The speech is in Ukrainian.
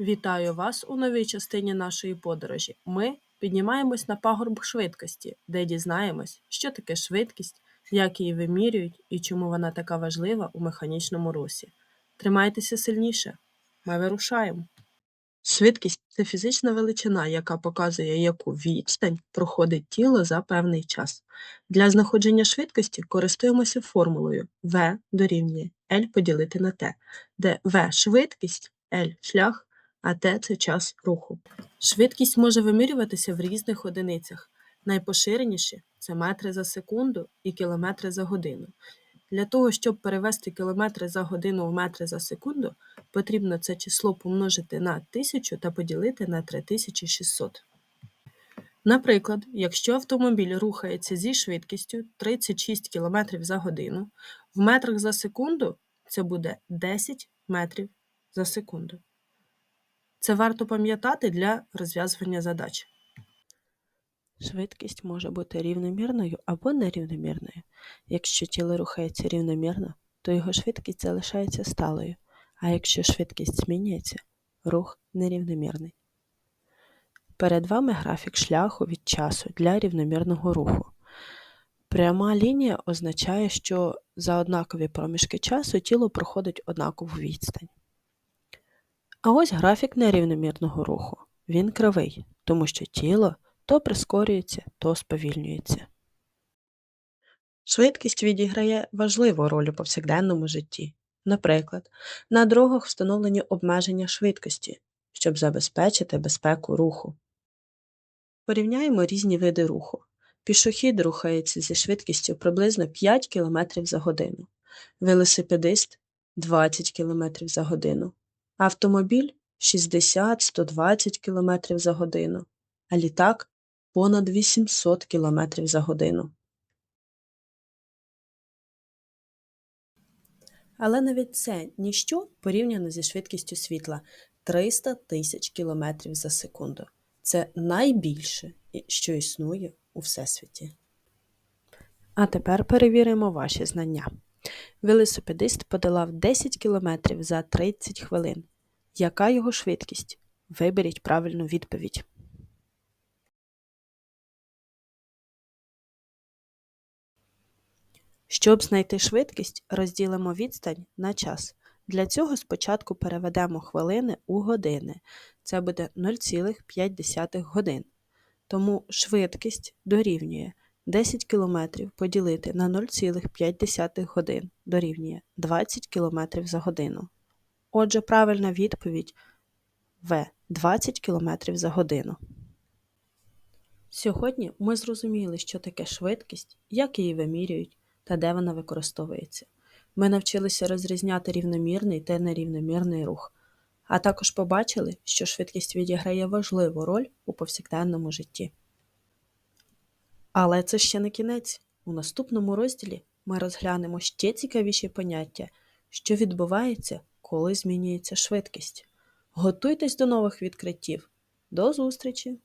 Вітаю вас у новій частині нашої подорожі. Ми піднімаємось на пагорб швидкості, де дізнаємось, що таке швидкість, як її вимірюють і чому вона така важлива у механічному русі. Тримайтеся сильніше. Ми вирушаємо. Швидкість це фізична величина, яка показує, яку відстань проходить тіло за певний час. Для знаходження швидкості користуємося формулою v дорівнює L поділити на t, де v швидкість, L шлях, а це час руху. Швидкість може вимірюватися в різних одиницях. Найпоширеніші це метри за секунду і кілометри за годину. Для того, щоб перевести кілометри за годину в метри за секунду, потрібно це число помножити на 1000 та поділити на 3600. Наприклад, якщо автомобіль рухається зі швидкістю 36 км за годину, в метрах за секунду це буде 10 метрів за секунду. Це варто пам'ятати для розв'язування задач. Швидкість може бути рівномірною або нерівномірною. Якщо тіло рухається рівномірно, то його швидкість залишається сталою, а якщо швидкість змінюється, рух нерівномірний. Перед вами графік шляху від часу для рівномірного руху. Пряма лінія означає, що за однакові проміжки часу тіло проходить однакову відстань. А ось графік нерівномірного руху. Він кривий, тому що тіло то прискорюється, то сповільнюється. Швидкість відіграє важливу роль у повсякденному житті. Наприклад, на дорогах встановлені обмеження швидкості, щоб забезпечити безпеку руху. Порівняємо різні види руху. Пішохід рухається зі швидкістю приблизно 5 км за годину, велосипедист 20 км за годину, автомобіль 60-120 км за годину, а літак понад 800 км за годину. Але навіть це ніщо порівняно зі швидкістю світла 300 тисяч км за секунду. Це найбільше, що існує у Всесвіті. А тепер перевіримо ваші знання. Велосипедист подолав 10 км за 30 хвилин. Яка його швидкість? Виберіть правильну відповідь. Щоб знайти швидкість, розділимо відстань на час. Для цього спочатку переведемо хвилини у години. Це буде 0,5 годин. Тому швидкість дорівнює 10 км поділити на 0,5 годин дорівнює 20 км за годину. Отже, правильна відповідь В 20 км за годину. Сьогодні ми зрозуміли, що таке швидкість, як її вимірюють та де вона використовується. Ми навчилися розрізняти рівномірний та нерівномірний рух, а також побачили, що швидкість відіграє важливу роль у повсякденному житті. Але це ще не кінець. У наступному розділі ми розглянемо ще цікавіші поняття, що відбувається, коли змінюється швидкість. Готуйтесь до нових відкриттів. До зустрічі!